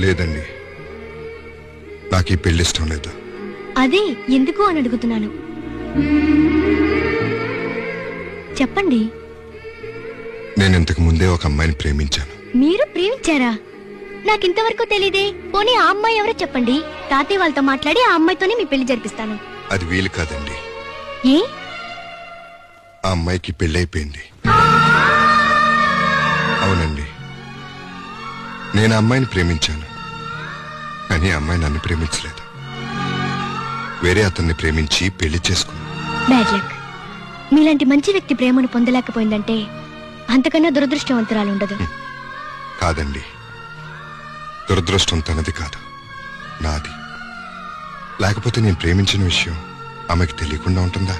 లేదండి. నాకు ఈ పెళ్ళి ఇష్టం లేదు. అదే ఎందుకు అని అడుగుతున్నాను. చెప్పండి. నేను ఇంతకు ముందే ఒక అమ్మాయిని ప్రేమించాను. మీరు ప్రేమించారా? నాకింతవరకు తెలీదే. పోనీ ఆ అమ్మాయి ఎవరో చెప్పండి. తాతయ్య వాళ్ళతో మాట్లాడి ఆ అమ్మాయితోనే మీ పెళ్ళి జరిపిస్తాను. అది వీలు కాదండి. ఏ? ఆ అమ్మాయికి పెళ్ళైపోయింది. నేను అమ్మాయిని ప్రేమించాను. కానీ అమ్మాయి నన్ను ప్రేమించలేదు. వేరే అతన్ని ప్రేమించి పెళ్ళి బ్యాడ్ లక్ మీలాంటి మంచి వ్యక్తి ప్రేమను పొందలేకపోయిందంటే అంతకన్నా దురదృష్టవంతురాలు ఉండదు. కాదండి. దురదృష్టం తనది కాదు. నాది. లేకపోతే నేను ప్రేమించిన విషయం ఆమెకు తెలియకుండా ఉంటుందా?